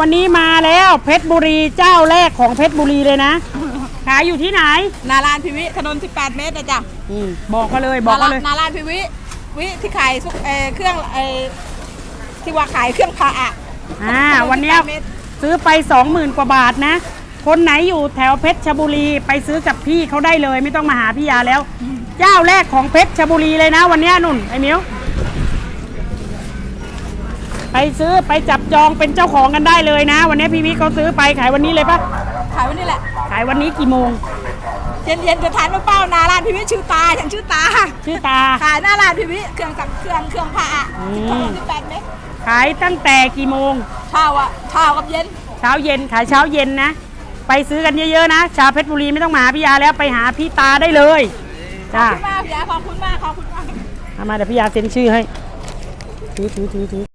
วันนี้มาแล้วเพชรบุรีเจ้าแรกของเพชรบุรีเลยนะขายอยู่ที่ไหน นาลานพิวิถนน 18 เมตรนะจ๊ะอืมบอกมาเลยบอกมาเลย นาลานพิวิวิที่ขายซุกเออเครื่องเออที่ว่าขายเครื่องพาอะอ่าวันเนี้ย18เมตรซื้อไปสองหมื่นกว่าบาทนะ คนไหนอยู่แถวเพชรบุรีไปซื้อกับพี่เขาได้เลย ไม่ต้องมาหาพี่ยาแล้ว เจ้าแรกของเพชรบุรีเลยนะ วันเนี้ยนุ่นไอ้มิว ไปซื้อไปจับจองเป็นเจ้าของกันได้เลยนะ วันนี้พี่วิเขาซื้อไปขายวันนี้เลยปะขายวันนี้แหละ ขายวันนี้กี่โมง เย็นเย็นๆจะทานมะเป้านาลานพิวิชื่อตาฉันชื่อตา ชื่อตา ขายหน้าลานพิวิเครื่องสักเครื่องเครื่องพาอะอืมถนน18เมตรขายตั้งแต่กี่โมง เช้าอะเช้ากับเย็น เช้าเย็นขายเช้าเย็นนะ ไปซื้อกันเยอะๆนะ ชาวเพชรบุรีไม่ต้องมาหาพี่ยาแล้วไปหาพี่ตาได้เลยจ้าขอบคุณมากพี่ยาขอบคุณมากขอบคุณมากเอามาเดี๋ยวพี่ยาเซ็นชื่อให้ถือถือถือถือ